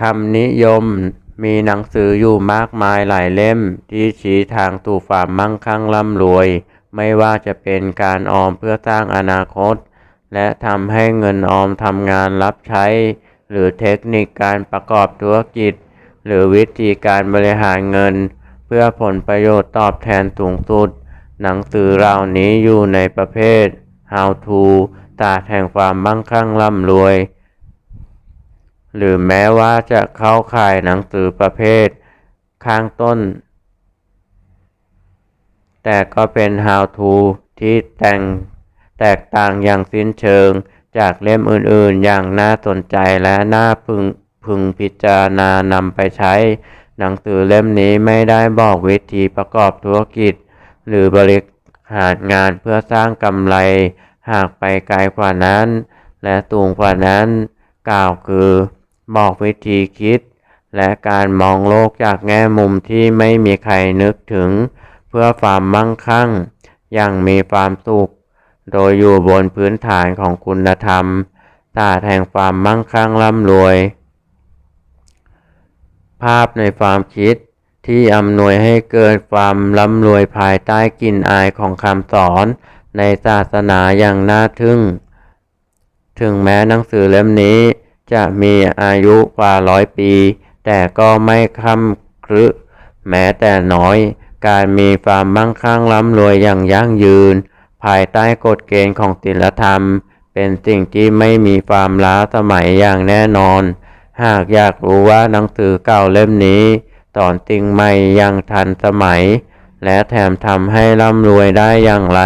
คำนิยมมีหนังสืออยู่มากมายหลายเล่ม ที่ชี้ทางสู่ความมั่งคั่งร่ำรวย ไม่ว่าจะเป็นการออมเพื่อสร้างอนาคต และทำให้เงินออมทำงานรับใช้ หรือเทคนิคการประกอบธุรกิจ หรือวิธีการบริหารเงิน เพื่อผลประโยชน์ตอบแทนสูงสุด หนังสือเหล่านี้อยู่ในประเภท How to ศาสตร์แห่งความมั่งคั่งร่ำรวย หรือแม้ว่าจะเข้าข่ายหนังสือประเภทข้างต้น แต่ก็เป็น How to ที่แต่งแตกต่างอย่างสิ้นเชิงจากเล่มอื่นๆ อย่างน่าสนใจและน่าพึงพึงพิจารณานำไปใช้ หนังสือเล่มนี้ไม่ได้บอกวิธีประกอบธุรกิจ หรือบริหารงานเพื่อสร้างกำไร หากไปไกลกว่านั้น และสูงกว่านั้น กล่าวคือ บอกวิธีคิด และการมองโลกจากแง่มุมที่ไม่มีใครนึกถึง เพื่อความมั่งคั่ง อย่างมีความสุข โดยอยู่บนพื้นฐานของคุณธรรมศาสตร์แห่งความมั่งคั่งร่ำรวย ภาพในความคิดที่อำนวยให้เกิดความร่ำรวยภายใต้กลิ่นอายของคำสอนในศาสนาอย่างน่าทึ่ง ถึงแม้หนังสือเล่มนี้ จะมีอายุกว่าร้อยปี แต่ก็ไม่ค้ำครึแม้แต่น้อย การมีความมั่งคั่งร่ำรวยอย่างยั่งยืน ภายใต้กฎเกณฑ์ของศีลธรรม เป็นสิ่งที่ไม่มีความล้าสมัยอย่างแน่นอน หากอยากรู้ว่าหนังสือเก่าเล่มนี้สอนสิ่งใหม่อย่างทันสมัย และแถมทำให้ร่ำรวยได้อย่างไร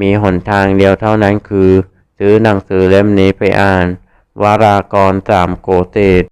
มีหนทางเดียวเท่านั้นคือ ซื้อหนังสือเล่มนี้ไปอ่าน วารากรสามโกเศษ